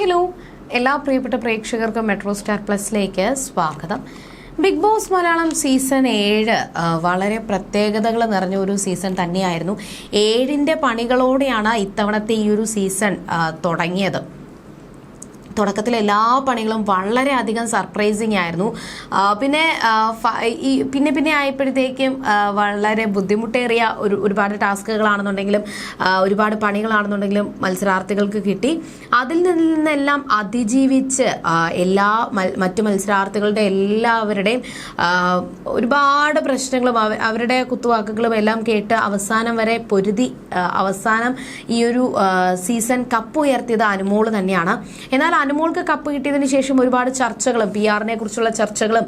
Hello എല്ലാ പ്രിയപ്പെട്ട പ്രേക്ഷകർക്കും മെട്രോ സ്റ്റാർ പ്ലസിലേക്ക് സ്വാഗതം. ബിഗ് ബോസ് മലയാളം സീസൺ ഏഴ് വളരെ പ്രത്യേകതകൾ നിറഞ്ഞ ഒരു സീസൺ തന്നെയായിരുന്നു. ഏഴിന്റെ പണികളോടെയാണ് ഇത്തവണത്തെ ഈ ഒരു സീസൺ തുടങ്ങിയത്. തുടക്കത്തിൽ എല്ലാ പണികളും വളരെയധികം സർപ്രൈസിങ് ആയിരുന്നു. പിന്നെ ഈ പിന്നെ പിന്നെ ആയപ്പോഴത്തേക്കും വളരെ ബുദ്ധിമുട്ടേറിയ ഒരു ഒരുപാട് ടാസ്കുകളാണെന്നുണ്ടെങ്കിലും ഒരുപാട് പണികളാണെന്നുണ്ടെങ്കിലും മത്സരാർത്ഥികൾക്ക് കിട്ടി. അതിൽ നിന്നെല്ലാം അതിജീവിച്ച് എല്ലാ മറ്റു മത്സരാർത്ഥികളുടെ എല്ലാവരുടെയും ഒരുപാട് പ്രശ്നങ്ങളും അവരുടെ കുത്തുവാക്കുകളും എല്ലാം കേട്ട് അവസാനം വരെ പൊരുതി അവസാനം ഈ ഒരു സീസൺ കപ്പ് ഉയർത്തിയത് അനുമോൾ തന്നെയാണ്. എന്നാൽ അനുമോൾക്ക് കപ്പ് കിട്ടിയതിന് ശേഷം ഒരുപാട് ചർച്ചകളും പി ആറിനെ കുറിച്ചുള്ള ചർച്ചകളും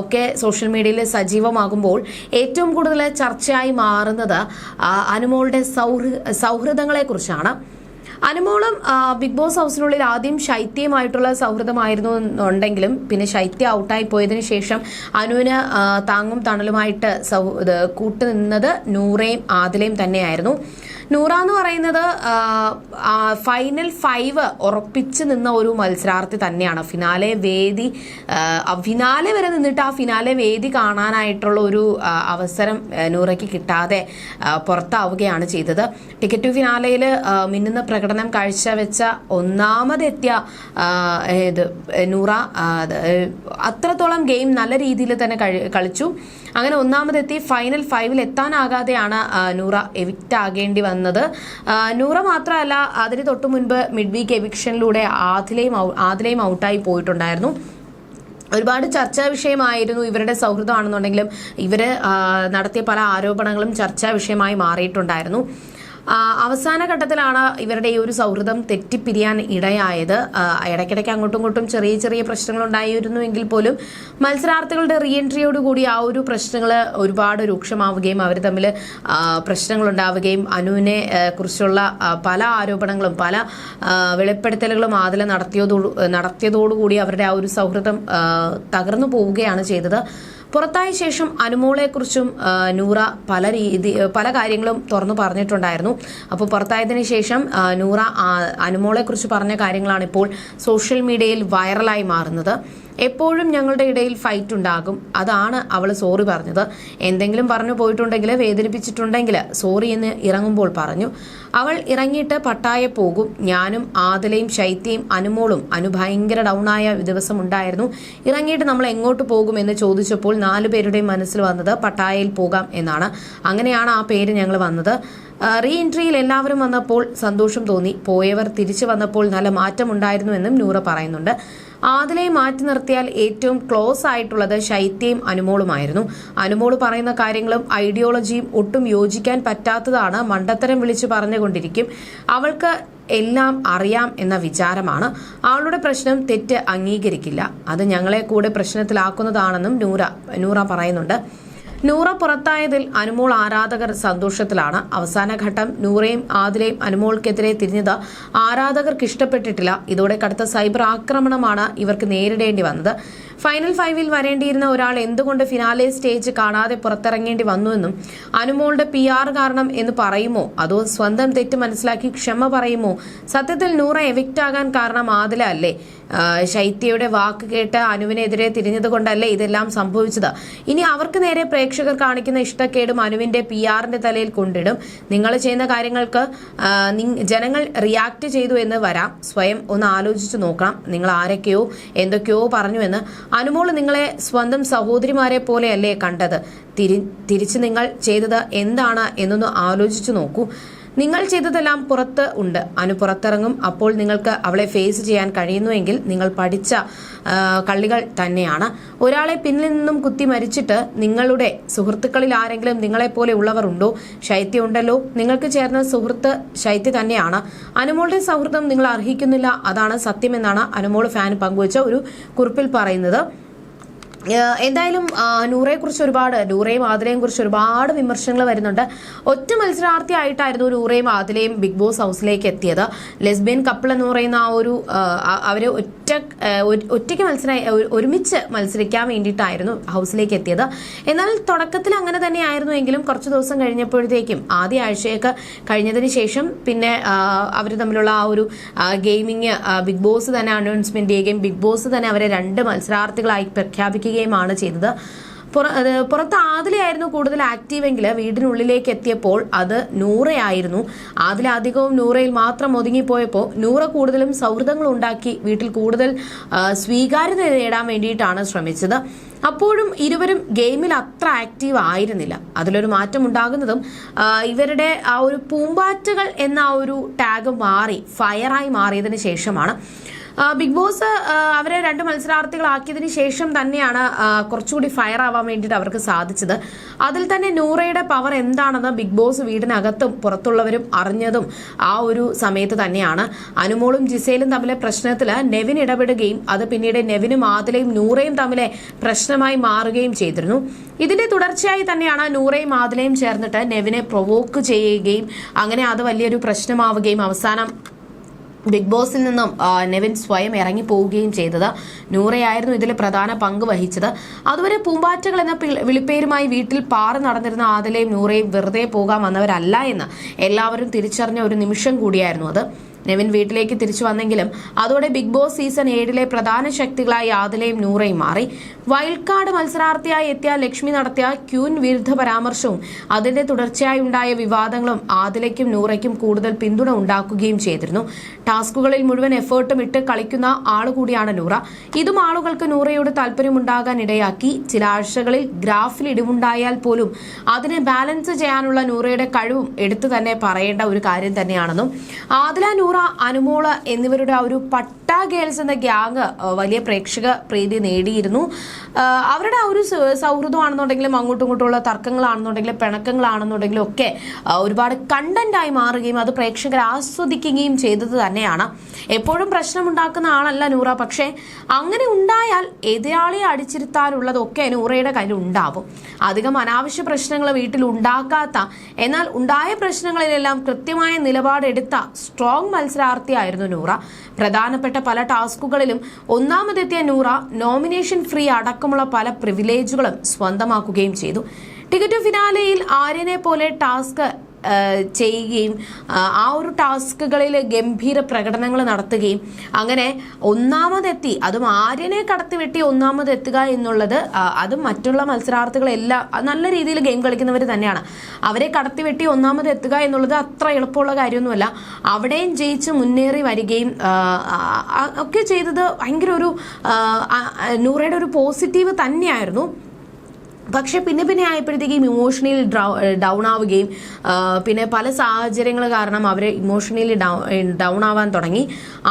ഒക്കെ സോഷ്യൽ മീഡിയയിൽ സജീവമാകുമ്പോൾ ഏറ്റവും കൂടുതൽ ചർച്ചയായി മാറുന്നത് അനുമോളുടെ സൗഹൃ സൗഹൃദങ്ങളെ കുറിച്ചാണ്. അനുമോളും ബിഗ് ബോസ് ഹൗസിനുള്ളിൽ ആദ്യം ശൈത്യമായിട്ടുള്ള സൗഹൃദമായിരുന്നു എന്നുണ്ടെങ്കിലും പിന്നെ ശൈത്യ ഔട്ടായി പോയതിനു ശേഷം അനുവിന് താങ്ങും തണലുമായിട്ട് സൗ കൂട്ടുനിന്നത് നൂറേയും ആദിലയും തന്നെയായിരുന്നു. നൂറ എന്ന് പറയുന്നത് ഫൈനൽ ഫൈവ് ഉറപ്പിച്ച് നിന്ന ഒരു മത്സരാർത്ഥി തന്നെയാണ്. ഫിനാലെ വേദി ഫിനാലെ വരെ നിന്നിട്ട് ആ ഫിനാലെ വേദി കാണാനായിട്ടുള്ള ഒരു അവസരം നൂറയ്ക്ക് കിട്ടാതെ പുറത്താവുകയാണ് ചെയ്തത്. ടിക്കറ്റ് ഫിനാലയിൽ മിന്നുന്ന പ്രകടനം കാഴ്ചവെച്ച ഒന്നാമതെത്തിയ ഇത് നൂറ അത്രത്തോളം ഗെയിം നല്ല രീതിയിൽ തന്നെ കളിച്ചു. അങ്ങനെ ഒന്നാമതെത്തി ഫൈനൽ ഫൈവിൽ എത്താനാകാതെയാണ് നൂറ എവിക്റ്റ് ആകേണ്ടി വന്നത്. നൂറ മാത്രമല്ല അതിന് തൊട്ടു മുൻപ് മിഡ് വീക്ക് എവിക്ഷനിലൂടെ ആദിലയും ആദിലയും ഔട്ടായി പോയിട്ടുണ്ടായിരുന്നു. ഒരുപാട് ചർച്ചാ വിഷയമായിരുന്നു ഇവരുടെ സൗഹൃദമാണെന്നുണ്ടെങ്കിലും ഇവർ നടത്തിയ പല ആരോപണങ്ങളും ചർച്ചാ വിഷയമായി മാറിയിട്ടുണ്ടായിരുന്നു. അവസാന ഘട്ടത്തിലാണ് ഇവരുടെ ഈ ഒരു സൗഹൃദം തെറ്റിപ്പിരിയാൻ ഇടയായത്. ഇടയ്ക്കിടയ്ക്ക് അങ്ങോട്ടും ഇങ്ങോട്ടും ചെറിയ ചെറിയ പ്രശ്നങ്ങൾ ഉണ്ടായിരുന്നു എങ്കിൽ പോലും മത്സരാർത്ഥികളുടെ റീ ആ ഒരു പ്രശ്നങ്ങൾ ഒരുപാട് രൂക്ഷമാവുകയും അവർ തമ്മിൽ പ്രശ്നങ്ങൾ ഉണ്ടാവുകയും അനുവിനെ കുറിച്ചുള്ള പല ആരോപണങ്ങളും പല വെളിപ്പെടുത്തലുകളും ആദില നടത്തിയതോടു നടത്തിയതോടുകൂടി അവരുടെ ആ ഒരു സൗഹൃദം തകർന്നു പോവുകയാണ് ചെയ്തത്. പുറത്തായ ശേഷം അനുമോളെക്കുറിച്ചും നൂറ പല രീതി പല കാര്യങ്ങളും തുറന്നു പറഞ്ഞിട്ടുണ്ടായിരുന്നു. അപ്പോൾ പുറത്തായതിനു ശേഷം നൂറ അനുമോളെക്കുറിച്ച് പറഞ്ഞ കാര്യങ്ങളാണ് ഇപ്പോൾ സോഷ്യൽ മീഡിയയിൽ വൈറലായി മാറുന്നത്. എപ്പോഴും ഞങ്ങളുടെ ഇടയിൽ ഫൈറ്റ് ഉണ്ടാകും. അതാണ് അവൾ സോറി പറഞ്ഞത്. എന്തെങ്കിലും പറഞ്ഞു പോയിട്ടുണ്ടെങ്കിൽ വേദനിപ്പിച്ചിട്ടുണ്ടെങ്കിൽ സോറി എന്ന് ഇറങ്ങുമ്പോൾ പറഞ്ഞു. അവൾ ഇറങ്ങിയിട്ട് പട്ടായ പോകും. ഞാനും ആദലയും ശൈത്യയും അനുമോളും അനു ഭയങ്കര ഡൗണായ ദിവസം ഉണ്ടായിരുന്നു. ഇറങ്ങിയിട്ട് നമ്മൾ എങ്ങോട്ട് പോകും എന്ന് ചോദിച്ചപ്പോൾ നാലു പേരുടെയും മനസ്സിൽ വന്നത് പട്ടായയിൽ പോകാം എന്നാണ്. അങ്ങനെയാണ് ആ പേര് ഞങ്ങൾ വന്നത്. റീ എൻട്രിയിൽ എല്ലാവരും വന്നപ്പോൾ സന്തോഷം തോന്നി. പോയവർ തിരിച്ചു വന്നപ്പോൾ നല്ല മാറ്റമുണ്ടായിരുന്നുവെന്നും നൂറ പറയുന്നുണ്ട്. ആദിലെ മാറ്റി നിർത്തിയാൽ ഏറ്റവും ക്ലോസ് ആയിട്ടുള്ളത് ശൈത്യയും അനുമോളുമായിരുന്നു. അനുമോൾ പറയുന്ന കാര്യങ്ങളും ഐഡിയോളജിയും ഒട്ടും യോജിക്കാൻ പറ്റാത്തതാണ് മണ്ടത്തരം വിളിച്ചു പറഞ്ഞുകൊണ്ടിരിക്കും. അവൾക്ക് എല്ലാം അറിയാം എന്ന വിചാരമാണ്. അവളുടെ പ്രശ്നം തെറ്റ് അംഗീകരിക്കില്ല. അത് ഞങ്ങളെ കൂടെ പ്രശ്നത്തിലാക്കുന്നതാണെന്നും നൂറ നൂറ പറയുന്നുണ്ട്. നൂറ പുറത്തായതിൽ അനുമോൾ ആരാധകർ സന്തോഷത്തിലാണ്. അവസാന ഘട്ടം നൂറയും ആദിലയും അനുമോൾക്കെതിരെ തിരിഞ്ഞത് ആരാധകർക്ക് ഇഷ്ടപ്പെട്ടിട്ടില്ല. ഇതോടെ കടുത്ത സൈബർ ആക്രമണമാണ് ഇവർക്ക് നേരിടേണ്ടി വന്നത്. ഫൈനൽ ഫൈവിൽ വരേണ്ടിയിരുന്ന ഒരാൾ എന്തുകൊണ്ട് ഫിനാലെ സ്റ്റേജ് കാണാതെ പുറത്തിറങ്ങേണ്ടി വന്നുവെന്നും അനുമോളുടെ പി ആർ കാരണം എന്ന് പറയുമോ? അതോ സ്വന്തം തെറ്റ് മനസ്സിലാക്കി ക്ഷമ പറയുമോ? സത്യത്തിൽ നൂറ എവിക്റ്റ് ആകാൻ കാരണം ആദില അല്ലേ? ശൈത്യയുടെ വാക്ക് കേട്ട് അനുവിനെതിരെ തിരിഞ്ഞത് കൊണ്ടല്ലേ ഇതെല്ലാം സംഭവിച്ചത്. ഇനി അവർക്ക് നേരെ പ്രേക്ഷകർ കാണിക്കുന്ന ഇഷ്ടക്കേടും അനുവിന്റെ പി ആറിന്റെ തലയിൽ കൊണ്ടിടും. നിങ്ങൾ ചെയ്യുന്ന കാര്യങ്ങൾക്ക് ജനങ്ങൾ റിയാക്ട് ചെയ്തു എന്ന് വരാം. സ്വയം ഒന്ന് ആലോചിച്ച് നോക്കാം നിങ്ങൾ ആരൊക്കെയോ എന്തൊക്കെയോ പറഞ്ഞുവെന്ന് അനുമോൾ നിങ്ങളെ സ്വന്തം സഹോദരിമാരെ പോലെയല്ലേ കണ്ടത്? തിരി തിരിച്ച് നിങ്ങൾ ചെയ്തത് എന്താണ് എന്നൊന്ന് ആലോചിച്ചു നോക്കൂ. നിങ്ങൾ ചെയ്തതെല്ലാം പുറത്ത് ഉണ്ട്. അനു പുറത്തിറങ്ങും. അപ്പോൾ നിങ്ങൾക്ക് അവളെ ഫേസ് ചെയ്യാൻ കഴിയുന്നുവെങ്കിൽ നിങ്ങൾ പഠിച്ച കള്ളികൾ തന്നെയാണ്. ഒരാളെ പിന്നിൽ നിന്നും കുത്തി മരിച്ചിട്ട് നിങ്ങളുടെ സുഹൃത്തുക്കളിൽ ആരെങ്കിലും നിങ്ങളെപ്പോലെ ഉള്ളവർ ഉണ്ടോ? ശൈത്യം ഉണ്ടല്ലോ. നിങ്ങൾക്ക് ചേർന്ന സുഹൃത്ത് ശൈത്യ തന്നെയാണ്. അനുമോളുടെ സൗഹൃദം നിങ്ങൾ അർഹിക്കുന്നില്ല. അതാണ് സത്യമെന്നാണ് അനുമോൾ ഫാൻ പങ്കുവച്ച ഒരു കുറിപ്പിൽ പറയുന്നത്. എന്തായാലും നൂറയെ കുറിച്ച് ഒരുപാട് നൂറയും ആതിലയും കുറിച്ച് ഒരുപാട് വിമർശനങ്ങൾ വരുന്നുണ്ട്. ഒറ്റ മത്സരാർത്ഥിയായിട്ടായിരുന്നു നൂറയും ആതിലയും ബിഗ് ബോസ് ഹൗസിലേക്ക് എത്തിയത്. ലെസ്ബിയൻ കപ്പിൾ എന്ന് പറയുന്ന ആ ഒരു അവർ ഒറ്റ ഒറ്റയ്ക്ക് മത്സര ഒരുമിച്ച് മത്സരിക്കാൻ വേണ്ടിയിട്ടായിരുന്നു ഹൗസിലേക്ക് എത്തിയത്. എന്നാൽ തുടക്കത്തിൽ അങ്ങനെ തന്നെയായിരുന്നു എങ്കിലും കുറച്ച് ദിവസം കഴിഞ്ഞപ്പോഴത്തേക്കും ആദ്യ ആഴ്ചയൊക്കെ കഴിഞ്ഞതിന് ശേഷം പിന്നെ അവർ തമ്മിലുള്ള ആ ഒരു ഗെയിമിങ് ബിഗ് ബോസ് തന്നെ അനൗൺസ്മെന്റ് ചെയ്യുകയും ബിഗ് ബോസ് തന്നെ അവരെ രണ്ട് മത്സരാർത്ഥികളായി പ്രഖ്യാപിക്കുകയുമാണ് ചെയ്തത്. പുറത്ത് ആദിലയായിരുന്നു കൂടുതൽ ആക്റ്റീവ് എങ്കിൽ വീടിനുള്ളിലേക്ക് എത്തിയപ്പോൾ അത് നൂറയായിരുന്നു. ആദില അധികവും നൂറയിൽ മാത്രം ഒതുങ്ങിപ്പോയപ്പോൾ നൂറ കൂടുതലും സൗഹൃദങ്ങൾ ഉണ്ടാക്കി വീട്ടിൽ കൂടുതൽ സ്വീകാര്യത നേടാൻ വേണ്ടിയിട്ടാണ് ശ്രമിച്ചത്. അപ്പോഴും ഇരുവരും ഗെയിമിൽ അത്ര ആക്റ്റീവ് ആയിരുന്നില്ല. അതിലൊരു മാറ്റം ഉണ്ടാകുന്നതും ഇവരുടെ ആ ഒരു പൂമ്പാറ്റകൾ എന്ന ആ ഒരു ടാഗ് മാറി ഫയറായി മാറിയതിന് ശേഷമാണ്. ബിഗ് ബോസ് അവരെ രണ്ട് മത്സരാർത്ഥികളാക്കിയതിന് ശേഷം തന്നെയാണ് കുറച്ചുകൂടി ഫയർ ആവാൻ വേണ്ടിയിട്ട് അവർക്ക് സാധിച്ചത്. അതിൽ തന്നെ നൂറയുടെ പവർ എന്താണെന്ന് ബിഗ് ബോസ് വീടിനകത്തും പുറത്തുള്ളവരും അറിഞ്ഞതും ആ ഒരു സമയത്ത് തന്നെയാണ്. അനുമോളും ജിസേലും തമ്മിലെ പ്രശ്നത്തിൽ നെവിൻ ഇടപെടുകയും അത് പിന്നീട് നെവിനും ആദിലയും നൂറയും തമ്മിലെ പ്രശ്നമായി മാറുകയും ചെയ്തിരുന്നു. ഇതിന്റെ തുടർച്ചയായി തന്നെയാണ് നൂറയും ആദിലയും ചേർന്നിട്ട് നെവിനെ പ്രൊവോക്ക് ചെയ്യുകയും അങ്ങനെ അത് വലിയൊരു പ്രശ്നമാവുകയും അവസാനം ബിഗ് ബോസിൽ നിന്നും നെവിൻ സ്വയം ഇറങ്ങി പോവുകയും ചെയ്തത്. നൂറയായിരുന്നു ഇതിൽ പ്രധാന പങ്ക് വഹിച്ചത്. അതുവരെ പൂമ്പാറ്റകൾ എന്ന വിളിപ്പേരുമായി വീട്ടിൽ പാറി നടന്നിരുന്ന ആദിലയും നൂറയും വെറുതെ പോകാൻ വന്നവരല്ല എന്ന് എല്ലാവരും തിരിച്ചറിഞ്ഞ ഒരു നിമിഷം കൂടിയായിരുന്നു അത്. നെവിൻ വീട്ടിലേക്ക് തിരിച്ചു വന്നെങ്കിലും അതോടെ ബിഗ് ബോസ് സീസൺ ഏഴിലെ പ്രധാന ശക്തികളായി ആദിലയും നൂറയും മാറി. വൈൽഡ് കാർഡ് മത്സരാർത്ഥിയായി എത്തിയ ലക്ഷ്മി നടത്തിയ ക്യൂൻ വിരുദ്ധ പരാമർശവും അതിന്റെ തുടർച്ചയായി ഉണ്ടായ വിവാദങ്ങളും ആദിലയ്ക്കും നൂറയ്ക്കും കൂടുതൽ പിന്തുണ ഉണ്ടാക്കുകയും ചെയ്തിരുന്നു. ടാസ്കുകളിൽ മുഴുവൻ എഫേർട്ടും ഇട്ട് കളിക്കുന്ന ആളുകൂടിയാണ് നൂറ. ഇതും ആളുകൾക്ക് നൂറയോട് താല്പര്യമുണ്ടാകാൻ ഇടയാക്കി. ചില ആഴ്ചകളിൽ ഗ്രാഫിൽ ഇടിവുണ്ടായാൽ പോലും അതിനെ ബാലൻസ് ചെയ്യാനുള്ള നൂറയുടെ കഴിവും എടുത്തു തന്നെ പറയേണ്ട ഒരു കാര്യം തന്നെയാണെന്നും ആദില നൂറ അനുമോൾ എന്നിവരുടെ ആ ഒരു പട്ട ഗേൾസ് എന്ന ഗ്യാങ് വലിയ പ്രേക്ഷക പ്രീതി നേടിയിരുന്നു. അവരുടെ ആ ഒരു സൗഹൃദമാണെന്നുണ്ടെങ്കിലും അങ്ങോട്ടും ഇങ്ങോട്ടുള്ള തർക്കങ്ങളാണെന്നുണ്ടെങ്കിലും പിണക്കങ്ങളാണെന്നുണ്ടെങ്കിലും ഒക്കെ ഒരുപാട് കണ്ടന്റായി മാറുകയും അത് പ്രേക്ഷകർ ആസ്വദിക്കുകയും ചെയ്തത് തന്നെയാണ്. എപ്പോഴും പ്രശ്നമുണ്ടാക്കുന്ന ആളല്ല നൂറ പക്ഷേ അങ്ങനെ ഉണ്ടായാൽ എതിരാളിയെ അടിച്ചിരുത്താനുള്ളതൊക്കെ നൂറയുടെ കയ്യിൽ ഉണ്ടാവും അധികം അനാവശ്യ പ്രശ്നങ്ങൾ വീട്ടിൽ ഉണ്ടാക്കാത്ത എന്നാൽ ഉണ്ടായ പ്രശ്നങ്ങളിലെല്ലാം കൃത്യമായ നിലപാടെടുത്ത സ്ട്രോങ് മത്സരാർത്ഥിയായിരുന്നു നൂറ. പ്രധാനപ്പെട്ട പല ടാസ്കുകളിലും ഒന്നാമതെത്തിയ നൂറ നോമിനേഷൻ ഫ്രീ അടക്കമുള്ള പല പ്രിവിലേജുകളും സ്വന്തമാക്കുകയും ചെയ്തു. ടിക്കറ്റ് ഫിനാലെയിൽ ആര്യനെ പോലെ ടാസ്ക് ചെയ്യുകയും ആ, ഒരു ടാസ്കുകളിൽ ഗംഭീര പ്രകടനങ്ങൾ നടത്തുകയും അങ്ങനെ ഒന്നാമതെത്തി അതും ആര്യനെ കടത്തിവെട്ടി ഒന്നാമതെത്തുക എന്നുള്ളത് അതും മറ്റുള്ള മത്സരാർത്ഥികളെല്ലാം നല്ല രീതിയിൽ ഗെയിം കളിക്കുന്നവർ തന്നെയാണ്. അവരെ കടത്തിവെട്ടി ഒന്നാമതെത്തുക എന്നുള്ളത് അത്ര എളുപ്പമുള്ള കാര്യമൊന്നുമല്ല. അവിടെയും ജയിച്ച് മുന്നേറി വരികയും ഒക്കെ ചെയ്തത് ഭയങ്കര ഒരു നൂറയുടെ ഒരു പോസിറ്റീവ് തന്നെയായിരുന്നു. പക്ഷെ പിന്നെ പിന്നെ ആയപ്പോഴത്തേക്കും ഇമോഷണലി ഡൗൺ ആവുകയും പിന്നെ പല സാഹചര്യങ്ങൾ കാരണം അവർ ഇമോഷണലി ഡൗൺ ആവാൻ തുടങ്ങി.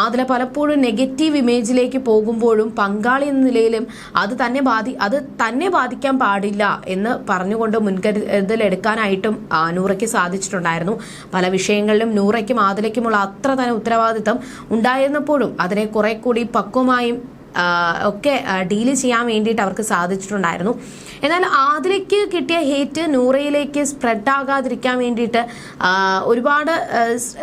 അതിൽ പലപ്പോഴും നെഗറ്റീവ് ഇമേജിലേക്ക് പോകുമ്പോഴും പങ്കാളി എന്ന നിലയിലും അത് തന്നെ ബാധി അത് തന്നെ ബാധിക്കാൻ പാടില്ല എന്ന് പറഞ്ഞുകൊണ്ട് മുൻകരുതൽ എടുക്കാനായിട്ടും നൂറയ്ക്ക് സാധിച്ചിട്ടുണ്ടായിരുന്നു. പല വിഷയങ്ങളിലും നൂറയ്ക്കും ആദിലയ്ക്കുമുള്ള അത്ര തന്നെ ഉത്തരവാദിത്തം ഉണ്ടായിരുന്നപ്പോഴും അതിനെ കുറെ കൂടി പക്വമായും ഒക്കെ ഡീൽ ചെയ്യാൻ വേണ്ടിയിട്ട് അവർക്ക് സാധിച്ചിട്ടുണ്ടായിരുന്നു. എന്നാൽ ആദിലേക്ക് കിട്ടിയ ഹേറ്റ് നൂറയിലേക്ക് സ്പ്രെഡ് ആകാതിരിക്കാൻ വേണ്ടിയിട്ട് ഒരുപാട്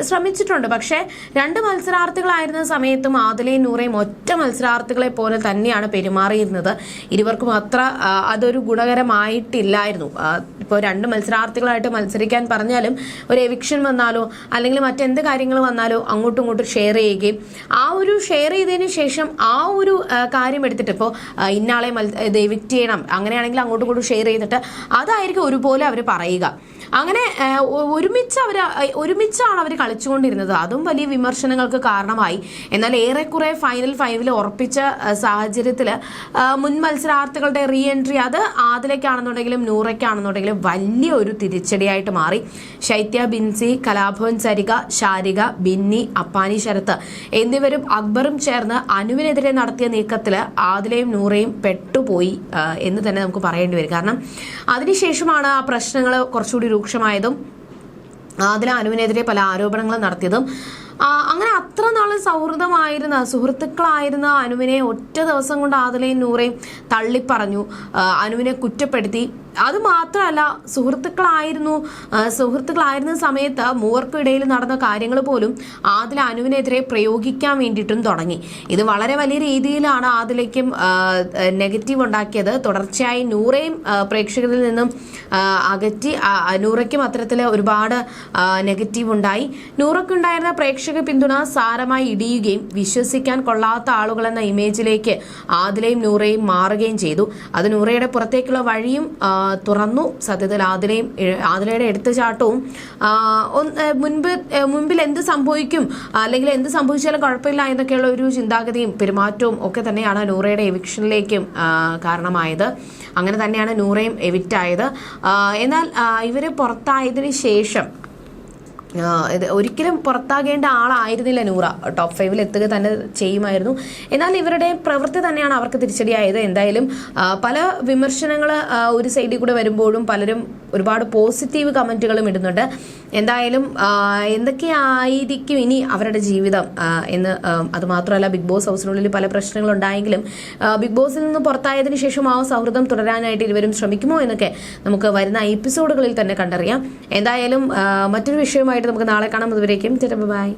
ശ്രമിച്ചിട്ടുണ്ട്. പക്ഷേ രണ്ട് മത്സരാർത്ഥികളായിരുന്ന സമയത്തും ആദിലയും നൂറയും ഒറ്റ മത്സരാർത്ഥികളെ പോലെ തന്നെയാണ് പെരുമാറിയിരുന്നത്. ഇരുവർക്കും അത്ര അതൊരു ഗുണകരമായിട്ടില്ലായിരുന്നു. ഇപ്പോൾ രണ്ട് മത്സരാർത്ഥികളായിട്ട് മത്സരിക്കാൻ പറഞ്ഞാലും ഒരു എവിക്ഷൻ വന്നാലോ അല്ലെങ്കിൽ മറ്റെന്ത് കാര്യങ്ങൾ വന്നാലോ അങ്ങോട്ടും ഇങ്ങോട്ടും ഷെയർ ചെയ്യുകയും ആ ഒരു ഷെയർ ചെയ്തതിന് ശേഷം ആ ഒരു കാര്യം എടുത്തിട്ട് ഇപ്പോൾ ഇന്നാളെ മത്സ- ചെയ്യണം. അങ്ങനെയാണെങ്കിൽ അങ്ങോട്ടും ഇങ്ങോട്ടും ഷെയർ ചെയ്തിട്ട് അതായിരിക്കും ഒരുപോലെ അവർ പറയുക. അങ്ങനെ ഒരുമിച്ച് അവർ ഒരുമിച്ചാണ് അവർ കളിച്ചുകൊണ്ടിരുന്നത്. അതും വലിയ വിമർശനങ്ങൾക്ക് കാരണമായി. എന്നാൽ ഏറെക്കുറെ ഫൈനൽ ഫൈവിൽ ഉറപ്പിച്ച സാഹചര്യത്തിൽ മുൻ മത്സരാർത്ഥികളുടെ റീ എൻട്രി അത് ആദിലേക്കാണെന്നുണ്ടെങ്കിലും നൂറയ്ക്കാണെന്നുണ്ടെങ്കിലും വലിയ ഒരു തിരിച്ചടിയായിട്ട് മാറി. ശൈത്യ ബിൻസി കലാഭവൻ സരിക ശാരിക ബിന്നി അപ്പാനി ശരത്ത് എന്നിവരും അക്ബറും ചേർന്ന് അനുവിനെതിരെ നടത്തിയ നീക്കത്തിൽ ആദിലയും നൂറയും പെട്ടുപോയി എന്ന് തന്നെ നമുക്ക് പറയേണ്ടി വരും. കാരണം അതിനുശേഷമാണ് ആ പ്രശ്നങ്ങൾ കുറച്ചുകൂടി രൂക്ഷമായതും ആദില അനുവിനെതിരെ പല ആരോപണങ്ങളും നടത്തിയതും. അങ്ങനെ അത്ര നാളും സൗഹൃദമായിരുന്ന സുഹൃത്തുക്കളായിരുന്ന അനുവിനെ ഒറ്റ ദിവസം കൊണ്ട് ആദിലയും നൂറയും തള്ളിപ്പറഞ്ഞു. അനുവിനെ കുറ്റപ്പെടുത്തി. അത് മാത്രമല്ല സുഹൃത്തുക്കളായിരുന്നു സുഹൃത്തുക്കളായിരുന്ന സമയത്ത് മൂവർക്കും ഇടയിൽ നടന്ന കാര്യങ്ങൾ പോലും ആദില അനുവിനെതിരെ പ്രയോഗിക്കാൻ വേണ്ടിയിട്ടും തുടങ്ങി. ഇത് വളരെ വലിയ രീതിയിലാണ് ആദിലയ്ക്കും നെഗറ്റീവ് ഉണ്ടാക്കിയത്. തുടർച്ചയായി നൂറയും പ്രേക്ഷകരിൽ നിന്നും അകറ്റി നൂറയ്ക്കും അത്തരത്തിൽ ഒരുപാട് നെഗറ്റീവ് ഉണ്ടായി. നൂറയ്ക്കുണ്ടായിരുന്ന പ്രേക്ഷക പിന്തുണ സാരമായി ഇടിയുകയും വിശ്വസിക്കാൻ കൊള്ളാത്ത ആളുകളെന്ന ഇമേജിലേക്ക് ആദിലയും നൂറയും മാറുകയും ചെയ്തു. അത് നൂറയുടെ പുറത്തേക്കുള്ള വഴിയും തുറന്നു. സത്യത്തിൽ ആദിലയും ആതിലയുടെ ഒന്ന്- ഏ, മുൻപ് മുൻപിൽ എന്ത് സംഭവിക്കും അല്ലെങ്കിൽ എന്ത് സംഭവിച്ചാലും കുഴപ്പമില്ല എന്നൊക്കെയുള്ള ഒരു ചിന്താഗതിയും പെരുമാറ്റവും ഒക്കെ തന്നെയാണ് നൂറയുടെ എവിക്ഷനിലേക്കും കാരണമായത്. അങ്ങനെ തന്നെയാണ് നൂറയും എവിറ്റായത് എന്നാൽ ഇവർ പുറത്തായതിനു ശേഷം ഒരിക്കലും പുറത്താകേണ്ട ആളായിരുന്നില്ല നൂറ. ടോപ്പ് ഫൈവിൽ എത്തുക തന്നെ ചെയ്യുമായിരുന്നു. എന്നാൽ ഇവരുടെ പ്രവൃത്തി തന്നെയാണ് അവർക്ക് തിരിച്ചടിയായത്. എന്തായാലും പല വിമർശനങ്ങൾ ഒരു സൈഡിൽ കൂടെ വരുമ്പോഴും പലരും ഒരുപാട് പോസിറ്റീവ് കമന്റുകളും ഇടുന്നുണ്ട്. എന്തായാലും എന്തൊക്കെയായിരിക്കും ഇനി അവരുടെ ജീവിതം? എന്ന് അതുമാത്രമല്ല അത് മാത്രമല്ല ബിഗ് ബോസ് ഹൗസിനുള്ളിൽ പല പ്രശ്നങ്ങളുണ്ടായെങ്കിലും ബിഗ് ബോസിൽ നിന്ന് പുറത്തായതിനു ശേഷം ആ സൗഹൃദം തുടരാനായിട്ട് ഇരുവരും ശ്രമിക്കുമോ എന്നൊക്കെ നമുക്ക് വരുന്ന എപ്പിസോഡുകളിൽ തന്നെ കണ്ടറിയാം. എന്തായാലും മറ്റൊരു വിഷയമായിട്ട് നമുക്ക് നാളെ കാണാം. അതുവരേക്കും ബൈ.